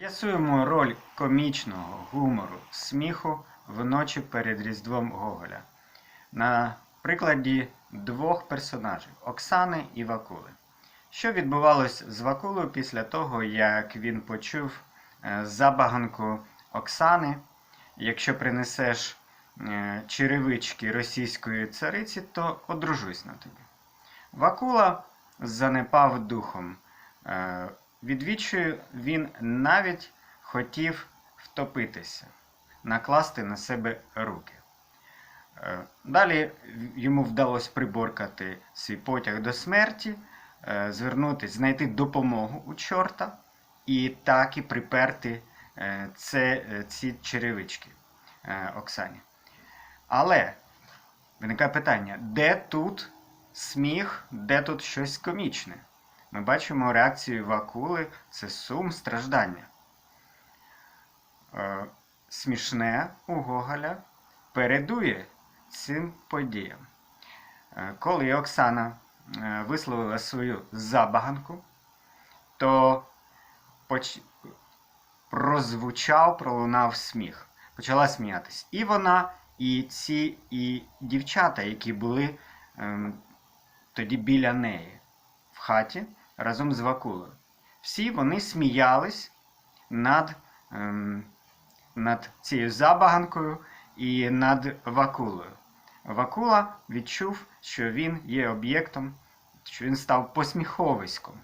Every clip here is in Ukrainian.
З'ясуємо роль комічного гумору, сміху вночі перед Різдвом Гоголя. На прикладі двох персонажів Оксани і Вакули. Що відбувалось з Вакулою після того, як він почув е, забаганку Оксани? Якщо принесеш е, черевички російської цариці, то одружусь на тобі. Вакула занепав духом. Відвічую, він навіть хотів втопитися, накласти на себе руки. Е, Далі йому вдалося приборкати свій потяг до смерті, е, звернутися, знайти допомогу у чорта і так і приперти е, це, ці черевички Оксані. Але виникає питання: де тут сміх, де тут щось комічне? Ми бачимо реакцію Вакули це сум, страждання. Е, смішне у Гоголя передує цим подіям. Е, коли Оксана е, висловила свою забаганку, то поч... прозвучав, пролунав сміх. Почала сміятись. І вона, і ці і дівчата, які були ем, тоді біля неї в хаті разом з Вакулою. Всі вони сміялись над, ем, над цією забаганкою і над Вакулою. Вакула відчув, що він є об'єктом, що він став посміховиськом.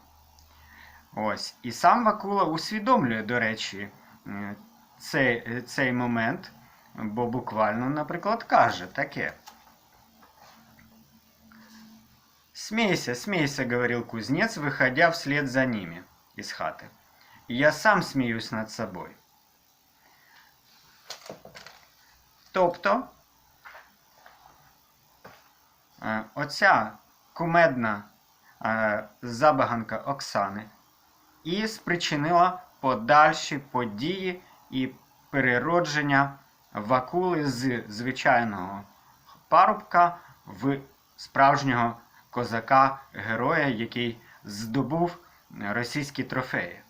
Ось. І сам Вакула усвідомлює, до речі, е, цей, цей момент, бо буквально, наприклад, каже таке. «Смейся, смейся», — говорил кузнец, выходя вслед за ними из хаты. «Я сам сміюсь над собою». Тобто, е, оця кумедна е, забаганка Оксани і спричинила подальші події і переродження вакули з звичайного парубка в справжнього козака-героя, який здобув російські трофеї.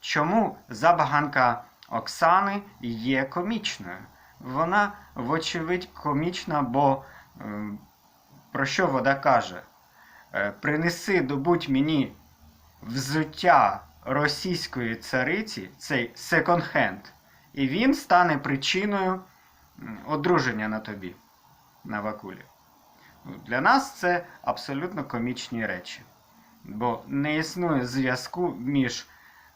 Чому забаганка Оксани є комічною? Вона, вочевидь, комічна, бо е, про що вода каже? Е, Принеси, добудь мені взуття російської цариці, цей секонд-хенд, і він стане причиною одруження на тобі, на Вакулі. Для нас це абсолютно комічні речі. Бо не існує зв'язку між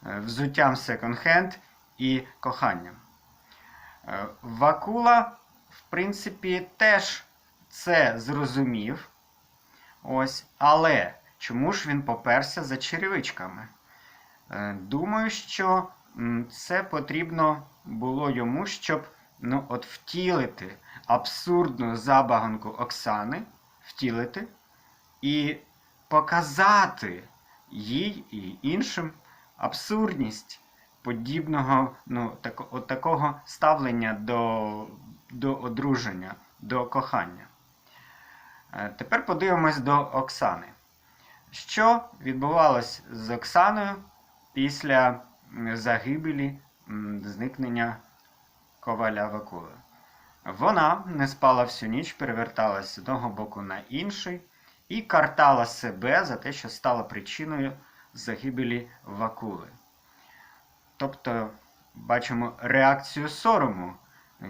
е, взуттям секонд-хенд і коханням. Е, Вакула, в принципі, теж це зрозумів. Ось, але чому ж він поперся за черевичками? Е, Думаю, що це потрібно було йому, щоб ну, от втілити абсурдну забаганку Оксани, втілити і показати їй і іншим абсурдність подібного ну, так, от такого ставлення до, до одруження, до кохання. Е, Тепер подивимось до Оксани. Що відбувалось з Оксаною після загибелі зникнення коваля Вакули? Вона не спала всю ніч, переверталась з одного боку на інший і картала себе за те, що стала причиною загибелі Вакули. Тобто, бачимо реакцію сорому.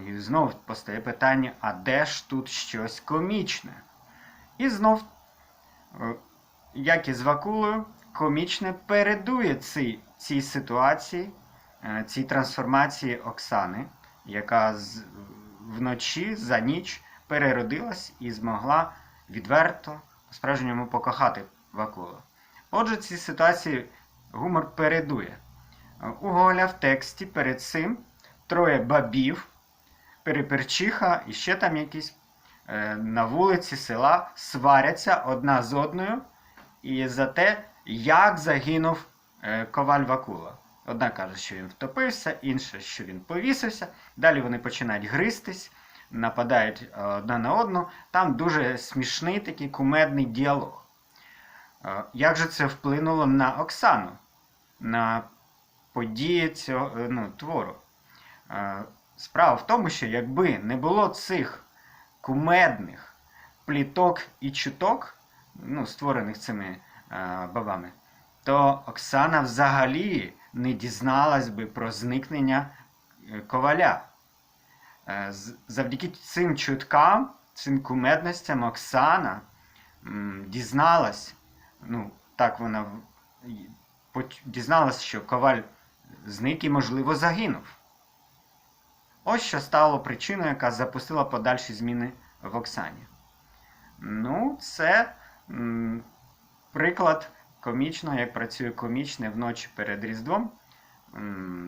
І знов постає питання: а де ж тут щось комічне? І знов, е, як і з Вакулою, комічне передує цій, цій ситуації, е, цій трансформації Оксани, яка з, вночі за ніч переродилась і змогла відверто по-справжньому покохати Вакулу. Отже, цій ситуації гумор передує. У Гоголя в тексті перед цим троє бабів, переперчиха і ще там якісь е, на вулиці села сваряться одна з одною і за те, як загинув е, коваль Вакула. Одна каже, що він втопився, інша, що він повісився. Далі вони починають гристись, нападають е, одна на одну. Там дуже смішний такий кумедний діалог. Е, Як же це вплинуло на Оксану? На події цього е, ну, твору. Справа в тому, що якби не було цих кумедних пліток і чуток, ну, створених цими бабами, то Оксана взагалі не дізналась би про зникнення е, коваля. Е, Завдяки цим чуткам, цим кумедностям Оксана дізналась, ну, так вона дізналась, що коваль зник і, можливо, загинув. Ось що стало причиною, яка запустила подальші зміни в Оксані. Ну, це приклад комічного, як працює комічне вночі перед Різдвом,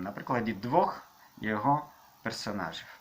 на прикладі двох його персонажів.